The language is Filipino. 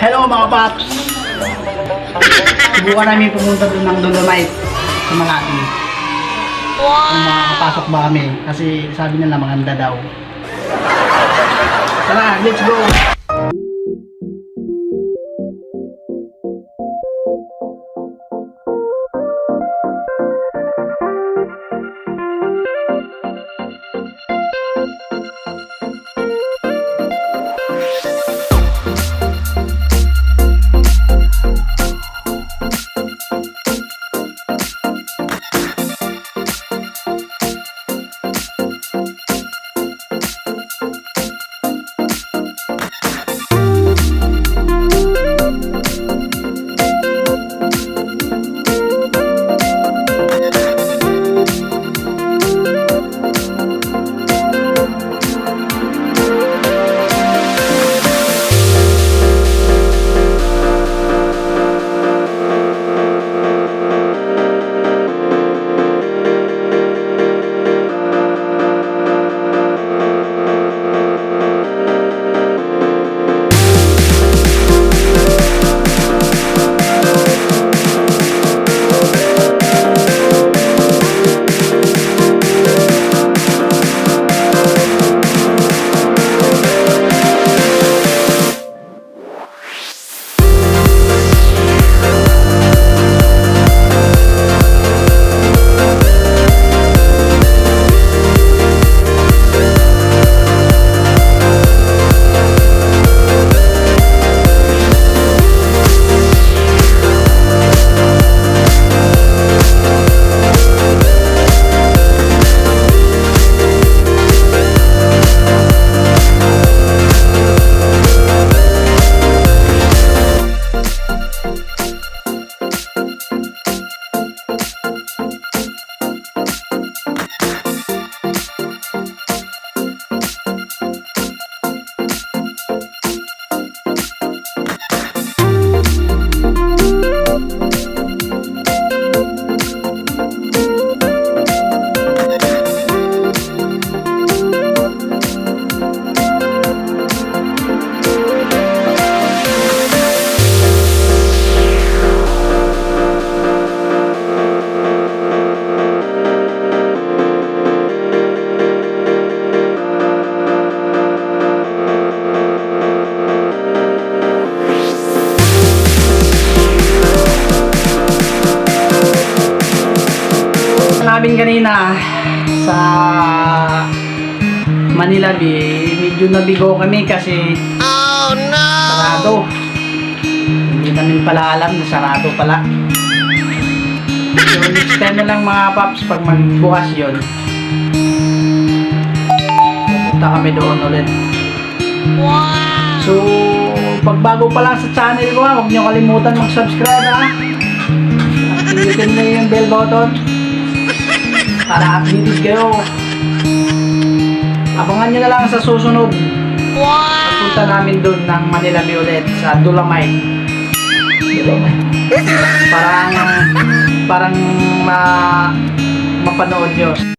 Hello mga paps! Subukan namin pumunta doon ng Dolomite sa Makati. Kung makakapasok ba kami kasi sabi nila maganda daw. Tara, let's go! Namin kanina sa Manila Bay, medyo nabigo kami kasi sarado. Hindi namin pala alam na sarado pala. So next time na lang mga paps pag magbukas yun. Pupunta kami doon ulit. So, pag bago pa lang sa channel ko ha, huwag niyo kalimutan mag-subscribe ha. Activitin na yung bell button para updated kayo. Abangan nyo na lang sa susunod. Pagpunta namin doon ng Manila Bay ulit sa Dolomite. Dolomite. Parang, parang ma, mapanood nyo.